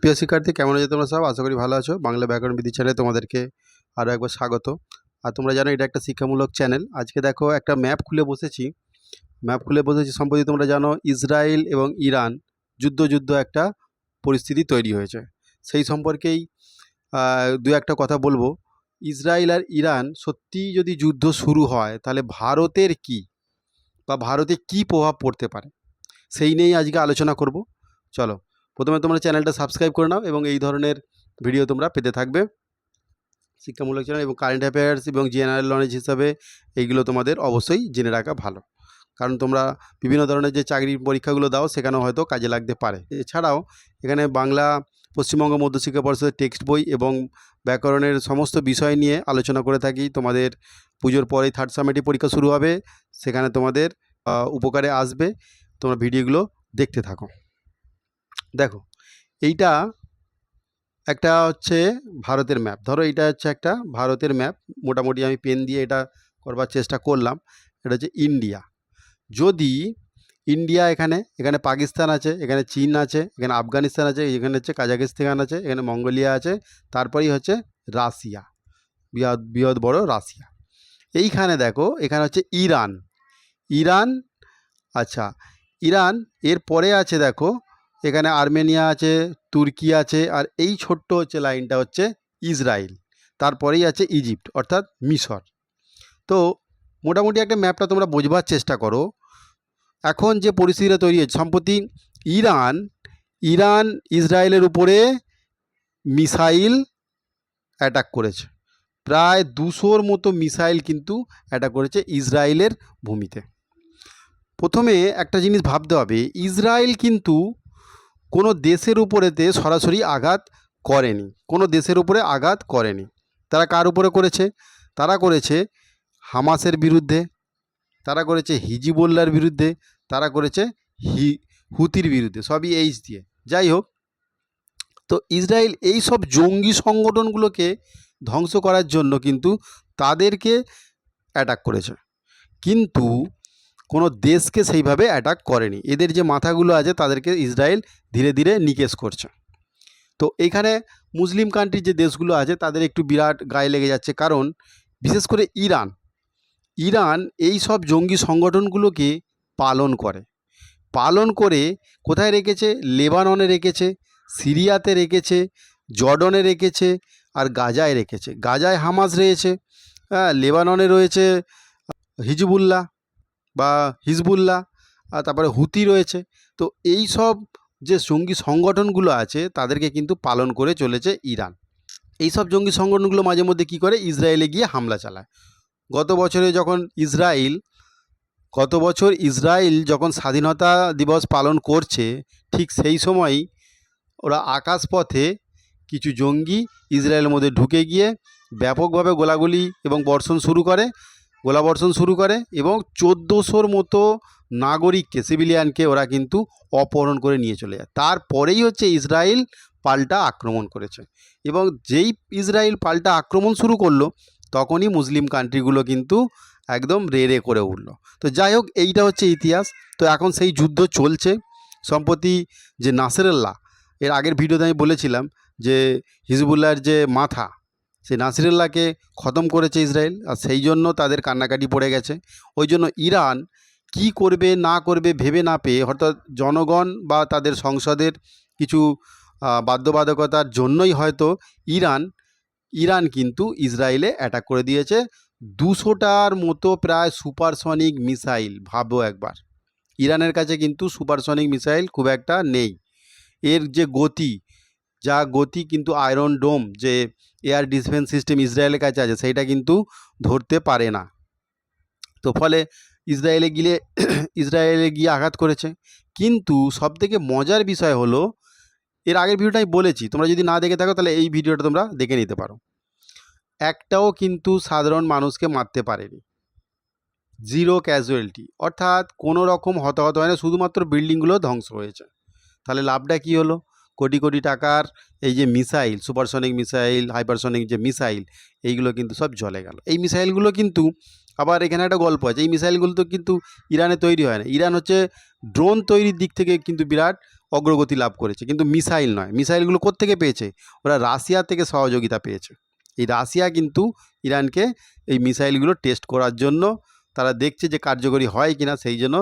প্রিয় শিক্ষার্থী, কেমন আছো তোমরা সব? আশা করি ভালো আছো। বাংলা ব্যাকরণ বিধি চ্যানেলে তোমাদেরকে আরও একবার স্বাগত। আর তোমরা জানো, এটা একটা শিক্ষামূলক চ্যানেল। আজকে দেখো, একটা ম্যাপ খুলে বসেছি। ম্যাপ খুলে বসেছি সম্প্রতি তোমরা জানো, ইসরায়েল এবং ইরান যুদ্ধ যুদ্ধ একটা পরিস্থিতি তৈরি হয়েছে। সেই সম্পর্কেই দু একটা কথা বলব। ইসরায়েল আর ইরান সত্যিই যদি যুদ্ধ শুরু হয়, তাহলে ভারতের কি বা ভারতে কি প্রভাব পড়তে পারে? সেই নিয়েই আজকে আলোচনা করব। চলো প্রথমে তোমরা চ্যানেলটা সাবস্ক্রাইব করে নাও এবং এই ধরনের ভিডিও তোমরা পেতে থাকবে। শিক্ষামূলক চ্যানেল এবং কারেন্ট অ্যাফেয়ার্স এবং জেনারেল নলেজ হিসাবে এইগুলো তোমাদের অবশ্যই জেনে রাখা ভালো। কারণ তোমরা বিভিন্ন ধরনের যে চাকরির পরীক্ষাগুলো দাও সেখানেও হয়তো কাজে লাগতে পারে। এছাড়াও এখানে বাংলা, পশ্চিমবঙ্গ মধ্যশিক্ষা পরিষদের টেক্সট বই এবং ব্যাকরণের সমস্ত বিষয় নিয়ে আলোচনা করে থাকি। তোমাদের পুজোর পরেই থার্ড সামেটিভ পরীক্ষা শুরু হবে, সেখানে তোমাদের উপকারে আসবে। তোমরা ভিডিওগুলো দেখতে থাকো। দেখো, এইটা একটা হচ্ছে ভারতের ম্যাপ ধরো এটা হচ্ছে একটা ভারতের ম্যাপ মোটামুটি আমি পেন দিয়ে এটা করবার চেষ্টা করলাম। এটা হচ্ছে ইন্ডিয়া যদি ইন্ডিয়া এখানে এখানে পাকিস্তান আছে, এখানে চীন আছে, এখানে আফগানিস্তান আছে, এখানে হচ্ছে কাজাকিস্তান আছে, এখানে মঙ্গোলিয়া আছে, তারপরেই হচ্ছে রাশিয়া। বৃহৎ বৃহৎ বড় রাশিয়া। এইখানে দেখো, এখানে হচ্ছে ইরান। ইরান আচ্ছা ইরান এর পরে আছে দেখো এখানে আর্মেনিয়া আছে, তুর্কি আছে, আর এই ছোট্ট হচ্ছে লাইনটা হচ্ছে ইসরায়েল তারপরেই আছে ইজিপ্ট, অর্থাৎ মিশর। তো মোটামুটি একটা ম্যাপটা তোমরা বোঝবার চেষ্টা করো। এখন যে পরিস্থিতিটা তৈরি হয়েছে, সম্প্রতি ইরান ইরান ইসরায়েলের উপরে মিসাইল অ্যাটাক করেছে। প্রায় দুশোর মতো মিসাইল কিন্তু অ্যাটাক করেছে ইসরায়েলের ভূমিতে। প্রথমে একটা জিনিস ভাবতে হবে ইসরায়েল কিন্তু কোনো দেশের উপরেতে সরাসরি আঘাত করেনি। কোনো দেশের উপরে আঘাত করেনি। তারা কার উপরে করেছে? তারা করেছে হামাসের বিরুদ্ধে, তারা করেছে হিজিবুল্লার বিরুদ্ধে, তারা করেছে হি, হুতির বিরুদ্ধে, সবই এইচ দিয়ে। যাই হোক, তো ইসরায়েল এই সব জঙ্গি সংগঠনগুলোকে ধ্বংস করার জন্য কিন্তু তাদেরকে অ্যাটাক করেছে। কিন্তু কোনো দেশকে সেইভাবে অ্যাটাক করেনি। এদের যে মাথাগুলো আছে, তাদেরকে ইসরায়েল ধীরে ধীরে নিকেশ করছে। তো এখানে মুসলিম কান্ট্রির যে দেশগুলো আছে, তাদের একটু বিরাট গায়ে লেগে যাচ্ছে। কারণ, বিশেষ করে ইরান ইরান এই সব জঙ্গি সংগঠনগুলোকে পালন করে। পালন করে কোথায় রেখেছে? লেবাননে রেখেছে, সিরিয়াতে রেখেছে, জর্ডনে রেখেছে আর গাজায় রেখেছে। গাজায় হামাস রয়েছে হ্যাঁ লেবাননে রয়েছে, হিজবুল্লাহ বা হিজবুল্লাহ তারপরে হুতি রয়েছে। তো এই সব যে জঙ্গি সংগঠনগুলো আছে, তাদেরকে কিন্তু পালন করে চলেছে ইরান। এই সব জঙ্গি সংগঠনগুলো মাঝে মধ্যে কী করে? ইসরায়েলে গিয়ে হামলা চালায়। গত বছরে যখন ইসরায়েল, গত বছর ইসরায়েল যখন স্বাধীনতা দিবস পালন করছে, ঠিক সেই সময়ই ওরা আকাশপথে কিছু জঙ্গি ইসরায়েলের মধ্যে ঢুকে গিয়ে ব্যাপকভাবে গোলাগুলি এবং বর্ষণ শুরু করে। গোলাবর্ষণ শুরু করে এবং চোদ্দোশোর মতো নাগরিককে, সিভিলিয়ানকে ওরা কিন্তু অপহরণ করে নিয়ে চলে যায়। তারপরেই হচ্ছে ইসরায়েল পাল্টা আক্রমণ করেছে এবং যেই ইসরায়েল পাল্টা আক্রমণ শুরু করল, তখনই মুসলিম কান্ট্রিগুলো কিন্তু একদম রে রে করে উঠল। তো যাই হোক, এইটা হচ্ছে ইতিহাস। তো এখন সেই যুদ্ধ চলছে। সম্প্রতি যে নাসেরাল্লাহ, এর আগের ভিডিওতে আমি বলেছিলাম যে হিজবুল্লাহর যে মাথা সেই নাসিরুল্লাহকে খতম করেছে ইসরায়েল আর সেই জন্য তাদের কান্নাকাটি পড়ে গেছে। ওই জন্য ইরান কি করবে, না করবে ভেবে না পেয়ে অর্থাৎ জনগণ বা তাদের সংসদের কিছু বাধ্যবাধকতার জন্যই হয়তো ইরান ইরান কিন্তু ইসরায়েলে অ্যাটাক করে দিয়েছে। দুশোটার মতো প্রায় সুপারসনিক মিসাইল ভাবো একবার। ইরানের কাছে কিন্তু সুপারসনিক মিসাইল খুব একটা নেই। এর যে গতি যা গতি কিন্তু আয়রন ডোম যে এয়ার ডিফেন্স সিস্টেম ইসরায়েলের কাছে আছে, সেইটা কিন্তু ধরতে পারে না। তো ফলে ইসরায়েলে গিয়ে ইসরায়েলে গিয়ে আঘাত করেছে। কিন্তু সবথেকে মজার বিষয় হলো, এর আগের ভিডিওটা আমি বলেছি, তোমরা যদি না দেখে থাকো তাহলে এই ভিডিওটা তোমরা দেখে নিতে পারো। একটাও কিন্তু সাধারণ মানুষকে মারতে পারেনি। জিরো ক্যাজুয়ালিটি অর্থাৎ কোনো রকম হতাহত হয় না, শুধুমাত্র বিল্ডিংগুলো ধ্বংস হয়েছে। তাহলে লাভটা কী হলো? কোটি কোটি টাকার এই যে মিসাইল, সুপারসনিক মিসাইল, হাইপারসনিক যে মিসাইল, এইগুলো কিন্তু সব জলে গেল। এই মিসাইলগুলো কিন্তু আবার এখানে একটা গল্প আছে, এই মিসাইলগুলো তো কিন্তু ইরানে তৈরি হয় না। ইরান হচ্ছে ড্রোন তৈরির দিক থেকে কিন্তু বিরাট অগ্রগতি লাভ করেছে, কিন্তু মিসাইল নয়। মিসাইলগুলো কোত্থেকে পেয়েছে? ওরা রাশিয়া থেকে সহযোগিতা পেয়েছে। এই রাশিয়া কিন্তু ইরানকে এই মিসাইলগুলো টেস্ট করার জন্য তারা দেখছে যে কার্যকরী হয় কি না সেই জন্য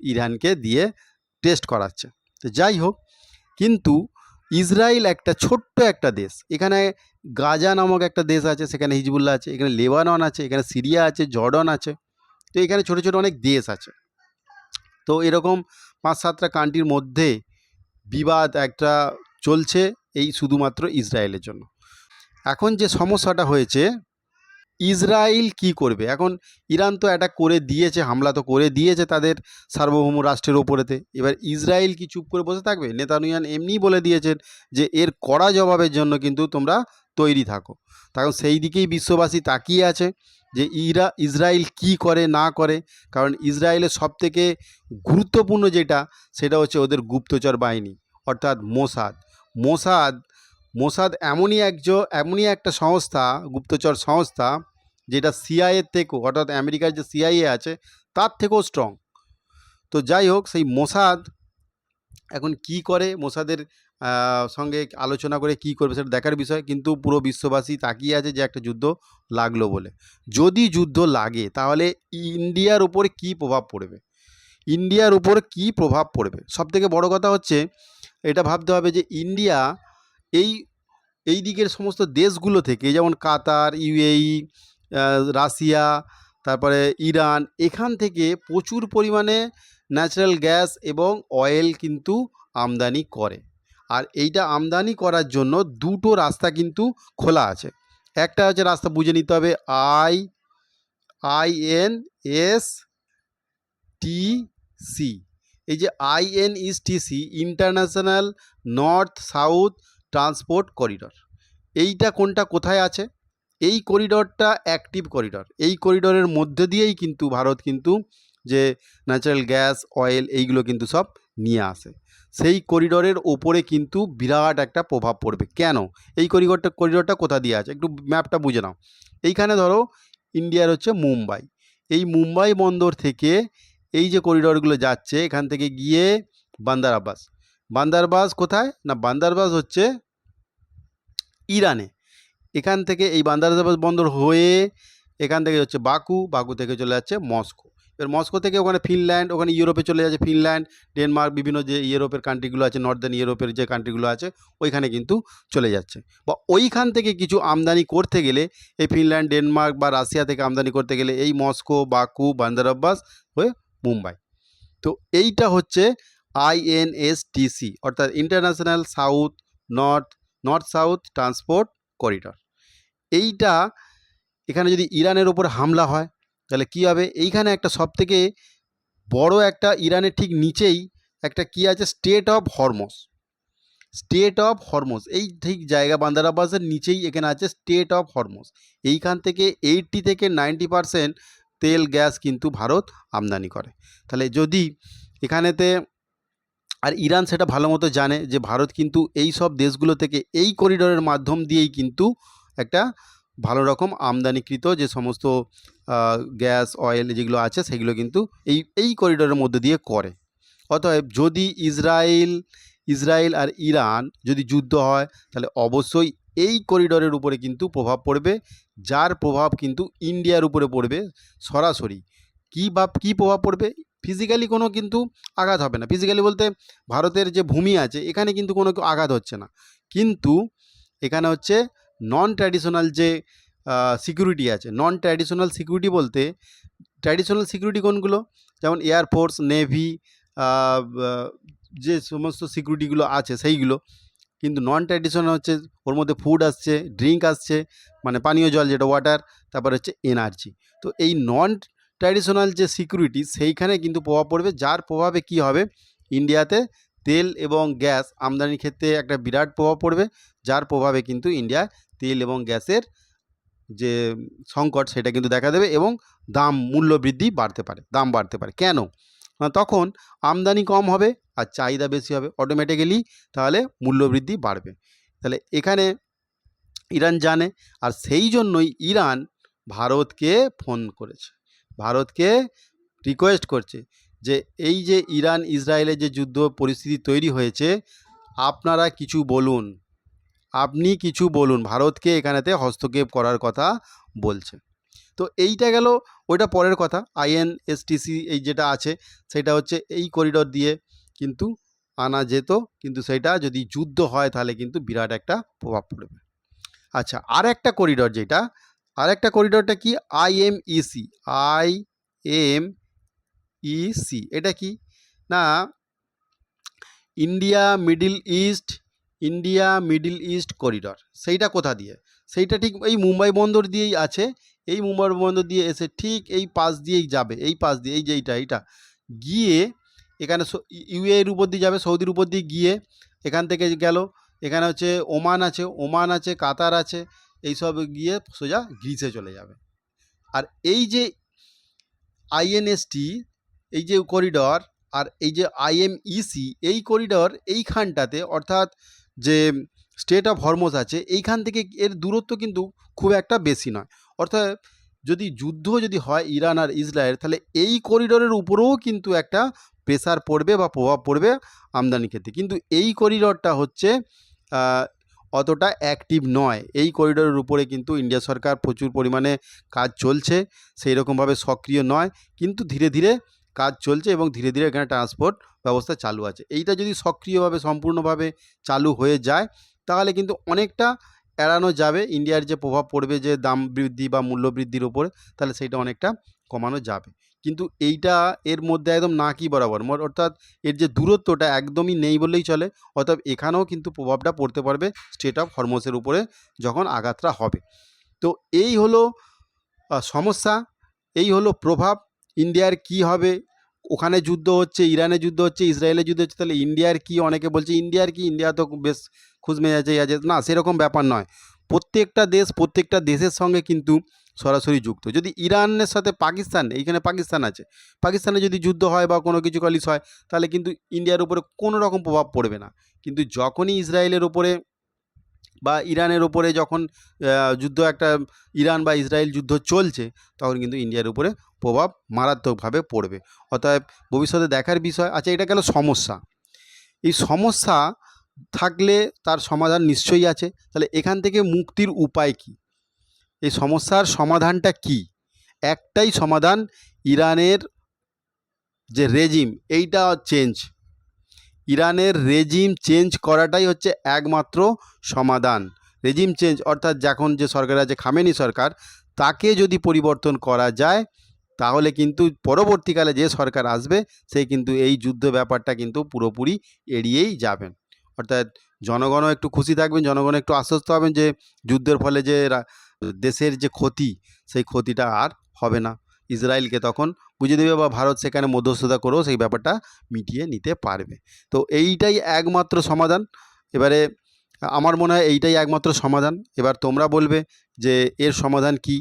ইরানকে দিয়ে টেস্ট করাচ্ছে। তো যাই হোক, কিন্তু ইসরায়েল একটা ছোট্ট একটা দেশ। এখানে গাজা নামক একটা দেশ আছে, সেখানে হিজবুল্লাহ আছে, এখানে লেবানন আছে, এখানে সিরিয়া আছে, জর্ডন আছে। তো এখানে ছোটো ছোটো অনেক দেশ আছে। তো এরকম পাঁচ সাতটা কান্ট্রির মধ্যে বিবাদ একটা চলছে এই শুধুমাত্র ইসরায়েলের জন্য। এখন যে সমস্যাটা হয়েছে ইসরায়েল কি করবে? এখন ইরান তো অ্যাটাক করে দিয়েছে, হামলা তো করে দিয়েছে তাদের সার্বভৌম রাষ্ট্রের ওপরেতে। এবার ইসরায়েল কি চুপ করে বসে থাকবে? নেতানুয়ান এমনিই বলে দিয়েছেন যে, এর কড়া জবাবের জন্য কিন্তু তোমরা তৈরি থাকো। তখন সেই দিকেই বিশ্ববাসী তাকিয়ে আছে যে, ইরা ইসরায়েল কি করে, না করে? কারণ ইসরায়েলের সবথেকে গুরুত্বপূর্ণ যেটা, সেটা হচ্ছে ওদের গুপ্তচর বাহিনী, অর্থাৎ মোসাদ। মোসাদ মোসাদ এমনই একজন এমনই একটা সংস্থা, গুপ্তচর সংস্থা যেটা সিআইএর থেকেও, অর্থাৎ আমেরিকার যে সিআইএ আছে, তার থেকেও স্ট্রং তো যাই হোক, সেই মোসাদ এখন কি করে, মোসাদের সঙ্গে আলোচনা করে কি করবে সেটা দেখার বিষয়, কিন্তু পুরো বিশ্ববাসী তাকিয়ে আছে যে একটা যুদ্ধ লাগল বলে। যদি যুদ্ধ লাগে, তাহলে ইন্ডিয়ার উপর কি প্রভাব পড়বে? ইন্ডিয়ার উপর কি প্রভাব পড়বে? সবথেকে বড় কথা হচ্ছে, এটা ভাবতে হবে যে ইন্ডিয়া এই এই দিকের সমস্ত দেশগুলো থেকে, যেমন Qatar, U A E Russia, তারপরে ইরান, এখান থেকে প্রচুর পরিমাণে ন্যাচারাল গ্যাস এবং অয়েল কিন্তু আমদানি করে। আর এইটা আমদানি করার জন্য দুটো রাস্তা কিন্তু খোলা আছে। একটা হচ্ছে রাস্তা বুঝে নিতে হবে I I N S T C এই যে I N S T C international north south transport corridor এইটা কোনটা, কোথায় আছে? এই করিডরটা অ্যাক্টিভ করিডর। এই করিডরের মধ্যে দিয়েই কিন্তু ভারত কিন্তু যে ন্যাচারাল গ্যাস অয়েল এইগুলো কিন্তু সব নিয়ে আসে। সেই করিডরের ওপরে কিন্তু বিরাট একটা প্রভাব পড়বে। কেন? এই করিডরটা করিডরটা কোথা দিয়ে আছে? একটু ম্যাপটা বুঝে নাও। এইখানে ধরো ইন্ডিয়ার হচ্ছে মুম্বাই। এই মুম্বাই বন্দর থেকে এই যে করিডরগুলো যাচ্ছে, এখান থেকে গিয়ে বান্দার আব্বাস। বান্দার আব্বাস কোথায়? না, বান্দার আব্বাস হচ্ছে ইরানে। এখান থেকে এই বান্দার আব্বাস বন্দর হয়ে এখান থেকে হচ্ছে বাকু বাকু থেকে চলে যাচ্ছে মস্কো। এবার মস্কো থেকে ওখানে ফিনল্যান্ড, ওখানে ইউরোপে চলে যাচ্ছে ফিনল্যান্ড, ডেনমার্ক, বিভিন্ন যে ইউরোপের কান্ট্রিগুলো আছে নর্দার্ন ইউরোপের যে কান্ট্রিগুলো আছে, ওইখানে কিন্তু চলে যাচ্ছে। বা ওইখান থেকে কিছু আমদানি করতে গেলে এই ফিনল্যান্ড, ডেনমার্ক বা রাশিয়া থেকে আমদানি করতে গেলে এই মস্কো, বাকু, বান্দার আব্বাস হয়ে মুম্বাই। তো এইটা হচ্ছে I N S T C অর্থাৎ international south north north south transport corridor এইটা এখানে যদি ইরানের ওপর হামলা হয়, তাহলে কী হবে? এইখানে একটা সবথেকে বড় একটা ইরানের ঠিক নিচেই একটা কি আছে? Strait of Hormuz strait of Hormuz এই ঠিক জায়গা বান্দার আব্বাসের নিচেই এখানে আছে স্টেট অফ হরমোস এইখান থেকে এইটটি থেকে নাইনটি পারসেন্ট তেল, গ্যাস কিন্তু ভারত আমদানি করে। তাহলে যদি এখানেতে আর ইরান সেটা ভালো মতো জানে যে ভারত কিন্তু এই সব দেশগুলো থেকে এই করিডোরের মাধ্যম দিয়েই কিন্তু একটা ভালো রকম আমদানিকৃত যে সমস্ত গ্যাস, অয়েল যেগুলো আছে সেগুলো কিন্তু এই এই করিডোরের মধ্যে দিয়ে করে। অতএব যদি ইসরায়েল ইসরায়েল আর ইরান যদি যুদ্ধ হয়, তাহলে অবশ্যই এই করিডোরের উপরে কিন্তু প্রভাব পড়বে, যার প্রভাব কিন্তু ইন্ডিয়ার উপরে পড়বে সরাসরি। কী বা, কী প্রভাব পড়বে? ফিজিক্যালি কোনো কিন্তু আঘাত হবে না। ফিজিক্যালি বলতে ভারতের যে ভূমি আছে, এখানে কিন্তু কোনো আঘাত হচ্ছে না। কিন্তু এখানে হচ্ছে নন ট্র্যাডিশনাল যে সিকিউরিটি আছে নন ট্র্যাডিশনাল সিকিউরিটি বলতে ট্র্যাডিশনাল সিকিউরিটি কোনগুলো? যেমন এয়ারফোর্স নেভি যে সমস্ত সিকিউরিটিগুলো আছে সেইগুলো। কিন্তু নন ট্র্যাডিশনাল হচ্ছে, ওর মধ্যে ফুড আসছে ড্রিঙ্ক আসছে মানে পানীয় জল যেটা ওয়াটার তারপর হচ্ছে এনার্জি তো এই নন ট্র্যাডিশনাল যে সিকিউরিটি সেইখানে কিন্তু প্রভাব পড়বে। যার প্রভাবে কি হবে? ইন্ডিয়াতে তেল এবং গ্যাস আমদানির ক্ষেত্রে একটা বিরাট প্রভাব পড়বে। যার প্রভাবে কিন্তু ইন্ডিয়া তেল এবং গ্যাসের যে সংকট সেটা কিন্তু দেখা দেবে এবং দাম মূল্য বৃদ্ধি বাড়তে পারে, দাম বাড়তে পারে। কেন? তখন আমদানি কম হবে আর চাহিদা বেশি হবে অটোমেটিক্যালি তাহলে মূল্য বৃদ্ধি বাড়বে। তাহলে এখানে ইরান জানে আর সেই জন্যই ইরান ভারতকে ফোন করেছে। ভারতকে রিকোয়েস্ট করছে যে এই যে ইরান, ইসরায়েলের যে যুদ্ধ পরিস্থিতি তৈরি হয়েছে, আপনারা কিছু বলুন। আপনি কিছু বলুন, ভারতকে এখানেতে হস্তক্ষেপ করার কথা বলছে। তো এইটা গেল, ওইটা পরের কথা। আইএনএসটিসি এই যেটা আছে, সেটা হচ্ছে এই করিডর দিয়ে কিন্তু আনা যেত, কিন্তু সেটা যদি যুদ্ধ হয় তাহলে কিন্তু বিরাট একটা প্রভাব পড়বে। আচ্ছা আর একটা করিডর যেটা আর একটা করিডরটা কি আইএমইসি আই এম ইসি এটা কি? না India Middle East India Middle East corridor সেইটা কোথা দিয়ে? সেইটা ঠিক এই মুম্বাই বন্দর দিয়েই আছে, এই মুম্বাই বন্দর দিয়ে এসে ঠিক এই পাশ দিয়েই যাবে, এই পাশ দিয়ে, এই যে এইটা এইটা। গিয়ে এখানে ইউএর উপর দিয়ে যাবে, সৌদির উপর দিয়ে গিয়ে এখান থেকে গেল, এখানে হচ্ছে ওমান আছে ওমান আছে, কাতার আছে এইসব গিয়ে সোজা গ্রিসে চলে যাবে। আর এই যে আইএনএসটি এই যে করিডর আর এই যে আইএমইসি এই করিডর এইখানটাতে অর্থাৎ যে স্টেট অফ হরমোস আছে, এইখান থেকে এর দূরত্ব কিন্তু খুব একটা বেশি নয়। অর্থাৎ যদি যুদ্ধ যদি হয় ইরান আর ইসরায়েল, তাহলে এই করিডরের উপরেও কিন্তু একটা প্রেসার পড়বে বা প্রভাব পড়বে আমদানি ক্ষেত্রে। কিন্তু এই করিডরটা হচ্ছে অতটা অ্যাক্টিভ নয়। এই করিডোরের উপরে কিন্তু ইন্ডিয়া সরকার প্রচুর পরিমাণে কাজ চলছে সেই রকমভাবে সক্রিয় নয়, কিন্তু ধীরে ধীরে কাজ চলছে এবং ধীরে ধীরে এখানে ট্রান্সপোর্ট ব্যবস্থা চালু আছে। এইটা যদি সক্রিয়ভাবে, সম্পূর্ণভাবে চালু হয়ে যায়, তাহলে কিন্তু অনেকটা এড়ানো যাবে। ইন্ডিয়ার যে প্রভাব পড়বে, যে দাম বৃদ্ধি বা মূল্য বৃদ্ধির ওপরে তাহলে সেইটা অনেকটা কমানো যাবে। কিন্তু এইটা এর মধ্যে একদম না কি বরাবর? অর্থাৎ এর যে দূরত্বটা একদমই নেই বললেই চলে। অর্থাৎ এখানেও কিন্তু প্রভাবটা পড়তে পারবে স্টেট অফ হরমোসের উপরে যখন আঘাতটা হবে। তো এই হলো সমস্যা, এই হলো প্রভাব। ইন্ডিয়ার কি হবে? ওখানে যুদ্ধ হচ্ছে, ইরানে যুদ্ধ হচ্ছে, ইসরায়েলে যুদ্ধ হচ্ছে, তাহলে ইন্ডিয়ার কি? অনেকে বলছে, ইন্ডিয়ার কি? ইন্ডিয়া তো বেশ মেজাজেই আছে। না, সেরকম ব্যাপার নয়। প্রত্যেকটা দেশ, প্রত্যেকটা দেশের সঙ্গে কিন্তু সরাসরি যুক্ত। যদি ইরানের সাথে পাকিস্তান, এইখানে পাকিস্তান আছে, পাকিস্তানে যদি যুদ্ধ হয় বা কোনো কিছু কলিস হয়, তাহলে কিন্তু ইন্ডিয়ার উপরে কোনো রকম প্রভাব পড়বে না। কিন্তু যখনই ইসরায়েলের উপরে বা ইরানের উপরে যখন যুদ্ধ একটা ইরান বা ইসরায়েল যুদ্ধ চলছে, তখন কিন্তু ইন্ডিয়ার উপরে প্রভাব মারাত্মকভাবে পড়বে। অতএব ভবিষ্যতে দেখার বিষয় আচ্ছা এটা গেল সমস্যা। এই সমস্যা থাকলে তার সমাধান নিশ্চয়ই আছে। তাহলে এখান থেকে মুক্তির উপায় কি? এই সমস্যার সমাধানটা কি? একটাই সমাধান ইরানের যে রেজিম এইটা চেঞ্জ ইরানের রেজিম চেঞ্জ করাটাই হচ্ছে একমাত্র সমাধান। রেজিম চেঞ্জ অর্থাৎ যখন যে সরকার আছে, খামেনি সরকার, তাকে যদি পরিবর্তন করা যায়, তাহলে কিন্তু পরবর্তীকালে যে সরকার আসবে, সে কিন্তু এই যুদ্ধ ব্যাপারটা কিন্তু পুরোপুরি এড়িয়েই যাবেন। অর্থাৎ জনগণও একটু খুশি থাকবেন, জনগণ একটু আশ্বস্ত হবেন যে যুদ্ধের ফলে যে দেশের যে ক্ষতি, সেই ক্ষতিটা আর হবে না। ইসরায়েলকে তখন বুঝে দেবে বা ভারত সেখানে মধ্যস্থতা করেও সেই ব্যাপারটা মিটিয়ে নিতে পারবে। তো এইটাই একমাত্র সমাধান। এবারে আমার মনে হয় এইটাই একমাত্র সমাধান। এবার তোমরা বলবে যে এর সমাধান কি?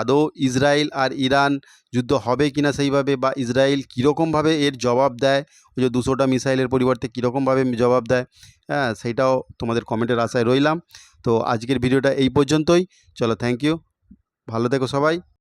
আদৌ ইসরায়েল আর ইরান যুদ্ধ হবে কিনা সেইভাবে বা ইসরায়েল কীরকমভাবে এর জবাব দেয়, ওই যে দুশোটা মিসাইলের পরিবর্তে কীরকমভাবে জবাব দেয় হ্যাঁ সেইটাও তোমাদের কমেন্টের আশায় রইলাম। তো আজকের ভিডিওটা এই পর্যন্তই। চলো থ্যাংক ইউ ভালো থেকো সবাই।